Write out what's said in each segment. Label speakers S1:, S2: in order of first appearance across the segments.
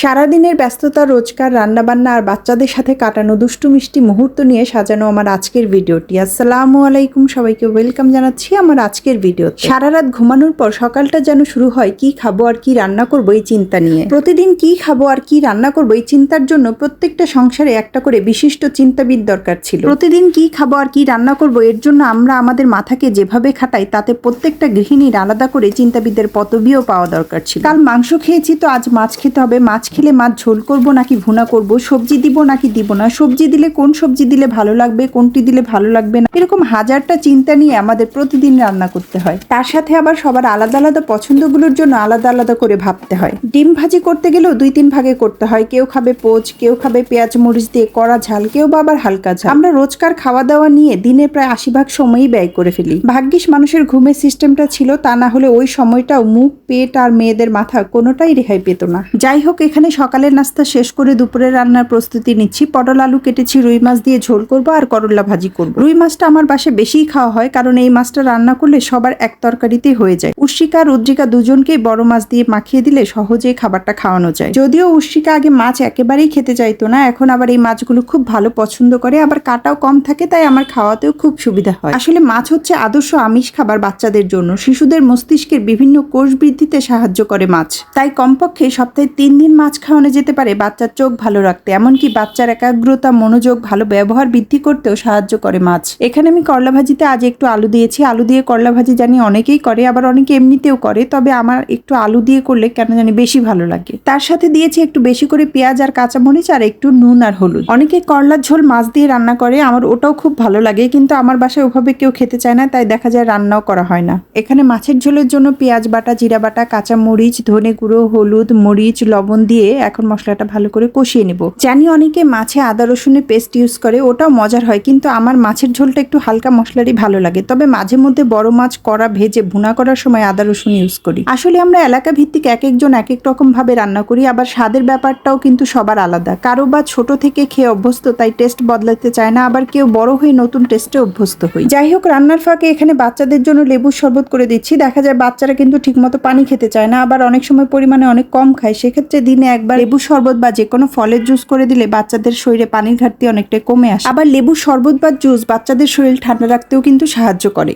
S1: সারাদিনের ব্যস্ততা, রোজকার, রান্নাবান্না আর বাচ্চাদের সাথে কাটানো দুষ্টু মিষ্টি মুহূর্ত নিয়ে সাজানো আমার আজকের ভিডিওটি। আসসালামু আলাইকুম সবাইকে, ওয়েলকাম জানাচ্ছি আমার আজকের ভিডিও সারা রাত ঘুমানোর পর সকালটা যেন শুরু হয়, কি খাব আর কি রান্না করব এই চিন্তা নিয়ে। প্রতিদিন কি খাব আর কি রান্না করব এই চিন্তার জন্য প্রত্যেকটা সংসারে একটা করে বিশিষ্ট চিন্তাবিদ দরকার ছিল। প্রতিদিন কি খাব আর কি রান্না করব এর জন্য আমরা আমাদের মাথাকে যেভাবে খাটাই, তাতে প্রত্যেকটা গৃহিণীর আলাদা করে চিন্তাবিদের পদবিও পাওয়া দরকার ছিল। কাল মাংস খেয়েছি তো আজ মাছ খেতে হবে, মাছ খেলে মাছ ঝোল করব নাকি ভুনা করব? সবজি দিব নাকি দিব না? সবজি দিলে কোন সবজি দিলে ভালো লাগবে? কোনটি দিলে ভালো লাগবে না? এরকম হাজারটা চিন্তা নিয়ে আমাদের প্রতিদিন রান্না করতে হয়। তার সাথে আবার সবার আলাদা আলাদা পছন্দগুলোর জন্য আলাদা আলাদা করে ভাবতে হয়। ডিম ভাজি করতে গেলেও দুই তিন ভাগে করতে হয়। কেউ খাবে পোচ, কেউ খাবে পেঁয়াজ, মরিচ দিয়ে কড়া ঝাল, কেউ বা আবার হালকা ঝাল। আমরা রোজকার খাওয়া দাওয়া নিয়ে দিনে প্রায় আশি ভাগ সময়ই ব্যয় করে ফেলি। ভাগ্যিস মানুষের ঘুমের সিস্টেমটা ছিল তা না হলে ওই সময়টাও মুখ, পেট আর মেয়েদের মাথা কোনোটাই রেহাই পেত না। যাই হোক এখানে সকালের নাস্তা শেষ করে দুপুরে রান্নার প্রস্তুতি নিচ্ছি। পটল, আলু কেটেছি, রুই মাছ দিয়ে ঝোল করব আর করলা ভাজি করব। রুই মাছটা আমার বাসে বেশিই খাওয়া হয় কারণ এই মাছটা রান্না করলে সবার এক তরকারিতেই হয়ে যায়। উশিকা আর উদ্রিকা দুজনকেই বড় মাছ দিয়ে মাখিয়ে দিলে সহজেই খাবারটা খাওয়ানো যায়। যদিও উশিকা আগে মাছ একেবারেই খেতে চাইতো না, এখন আবার এই মাছগুলো খুব ভালো পছন্দ করে, আবার কাটাও কম থাকে, তাই আমার খাওয়াতেও খুব সুবিধা হয়। আসলে মাছ হচ্ছে আদর্শ আমিষ খাবার বাচ্চাদের জন্য। শিশুদের মস্তিষ্কের বিভিন্ন কোষ বৃদ্ধিতে সাহায্য করে মাছ। তাই কমপক্ষে সপ্তাহে তিন দিন মাছ খাওয়ানো যেতে পারে। বাচ্চার চোখ ভালো রাখতে, এমনকি বাচ্চার একাগ্রতা, মনোযোগ ভালো ব্যবহার বৃদ্ধি করতেও সাহায্য করে মাছ। এখানে আমি করলা ভাজিতে আজ একটু আলু দিয়েছি। আলু দিয়ে করলা ভাজি জানি অনেকেই করে, আবার অনেকে এমনিতেও করে, তবে আমার একটু আলু দিয়ে করলে কেন জানি বেশি ভালো লাগে। তার সাথে দিয়েছি একটু বেশি করে পেঁয়াজ আর কাঁচামরিচ আর একটু নুন আর হলুদ। অনেকে করলার ঝোল মাছ দিয়ে রান্না করে, আমার ওটাও খুব ভালো লাগে, কিন্তু আমার বাসায় ওভাবে কেউ খেতে চায় না, তাই দেখা যায় রান্নাও করা হয় না। এখানে মাছের ঝোলের জন্য পেঁয়াজ বাটা, জিরা বাটা কাঁচা মরিচ ধনে গুঁড়ো, হলুদ, মরিচ, লবণ দিয়ে এখন মশলাটা ভালো করে কষিয়ে নেব। জানি অনেকে মাছে আদা, রসুনের পেস্ট ইউজ করে, ওটাও মজার হয়, কিন্তু আমার মাছের ঝোলটা একটু হালকা মশলারই ভালো লাগে। তবে মাঝে মধ্যে বড় মাছ করা ভেজে ভুনা করার সময় আদা, রসুন ইউজ করি। আসলে আমরা এলাকা ভিত্তিক এক একজন এক এক রকম ভাবে রান্না করি, আবার স্বাদের ব্যাপারটাও কিন্তু সবার আলাদা। কারও বা ছোট থেকে খেয়ে অভ্যস্ত, তাই টেস্ট বদলাতে চায় না, আবার কেউ বড় হয়ে নতুন টেস্টে অভ্যস্ত হই। যাই হোক, রান্নার ফাঁকে এখানে বাচ্চাদের জন্য লেবুর শরবত করে দিচ্ছি। দেখা যায় বাচ্চারা কিন্তু ঠিকমতো পানি খেতে চায় না, আবার অনেক সময় পরিমাণে অনেক কম খায়, সেক্ষেত্রে দিনে একবার লেবু শরবত বা যে কোনো ফলের জুস করে দিলে বাচ্চাদের শরীরে পানির ঘাটতি অনেকটাই কমে আসে। আবার লেবু শরবত বা জুস বাচ্চাদের শরীর ঠান্ডা রাখতেও কিন্তু সাহায্য করে।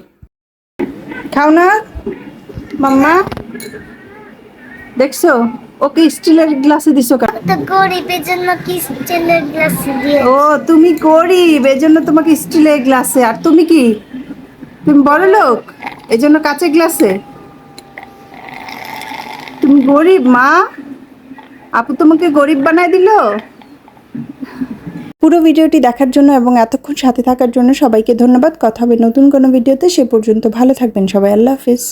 S1: খাও না? মাম্মা? দেখছ? ওকে স্টিলের গ্লাসে দিছো কেন?
S2: তো গরিবের জন্য কি স্টিলের গ্লাস দিয়ে
S1: ও তুমি গরিব এজন্য তোমাকে স্টিলের গ্লাসে। আর তুমি কি? তুমি বড় লোক এজন্য কাঁচের গ্লাসে? তুমি গরিব মা? আপু তোমাকে গরিব বানায় দিল? পুরো ভিডিওটি দেখার জন্য এবং এতক্ষণ সাথে থাকার জন্য সবাইকে ধন্যবাদ। কথা হবে নতুন কোনো ভিডিওতে। সে পর্যন্ত ভালো থাকবেন সবাই। আল্লাহ হাফিজ।